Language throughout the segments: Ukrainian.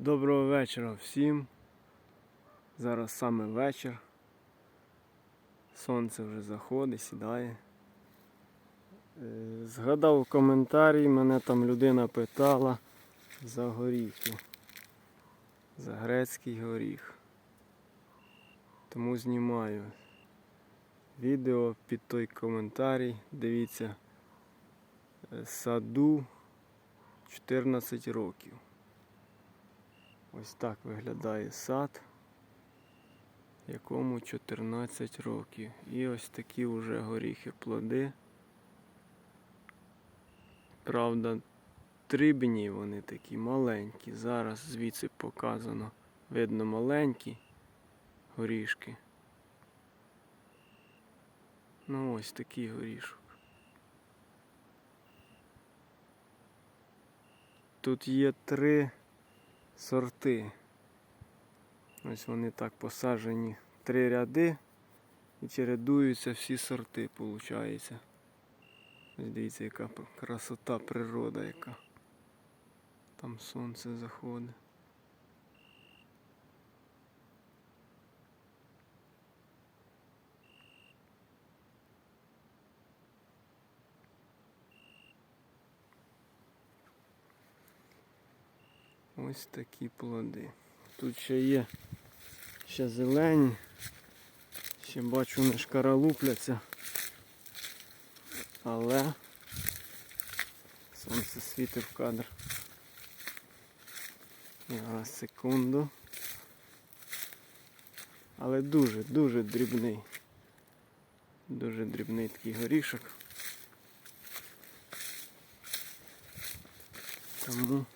Доброго вечора всім. Зараз саме вечір. Сонце вже заходить, сідає. Е, Згадав коментарі, мене там людина питала за горіхи. За грецький горіх. Тому знімаю відео під той коментарій. Дивіться, е, саду 14 років. Ось так виглядає сад, якому 14 років. І ось такі вже горіхи плоди. Правда, дрібні вони такі маленькі. Зараз звідси показано. Видно маленькі горішки. Ну ось такий горішок. Тут є три сорти. Ось вони так посаджені три ряди і чередуються всі сорти, виходить. Ось дивіться, яка красота природа яка. Там сонце заходить. Ось такі плоди. Тут ще є ще зелені. Ще бачу не шкаралупляться. Але сонце світить в кадр. Зараз секунду. Але дуже, дуже дрібний. Дуже дрібний такий горішок. Тому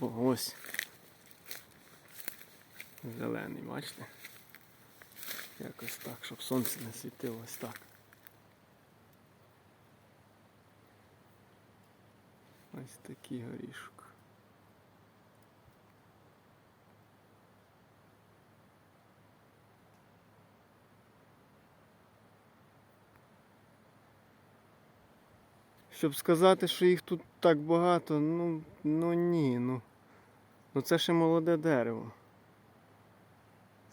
ось. Зелений, бачите? Якось так, щоб сонце не світило ось так. Ось такий горішок. Щоб сказати, що їх тут так багато, ну, ну ні, ну. Ну це ще молоде дерево.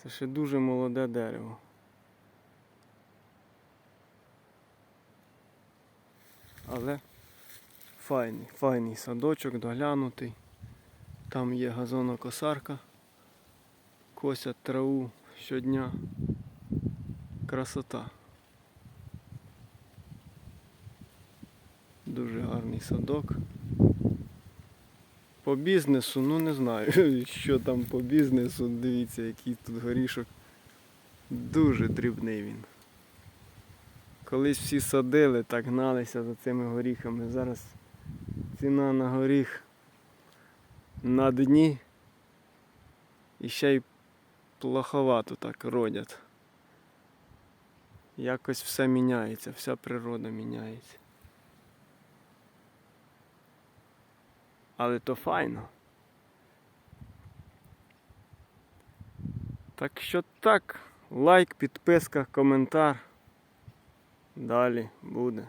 Це ще дуже молоде дерево. Але файний, файний садочок, доглянутий. Там є газонокосарка. Косять траву щодня. Красота. Дуже гарний садок. По бізнесу, ну не знаю, що там по бізнесу. Дивіться, який тут горішок. Дуже дрібний він. Колись всі садили, так гналися за цими горіхами. Зараз ціна на горіх на дні. І ще й плоховато так родять. Якось все міняється, вся природа міняється. Але то файно. Так що так, лайк, підписка, коментар. Далі буде.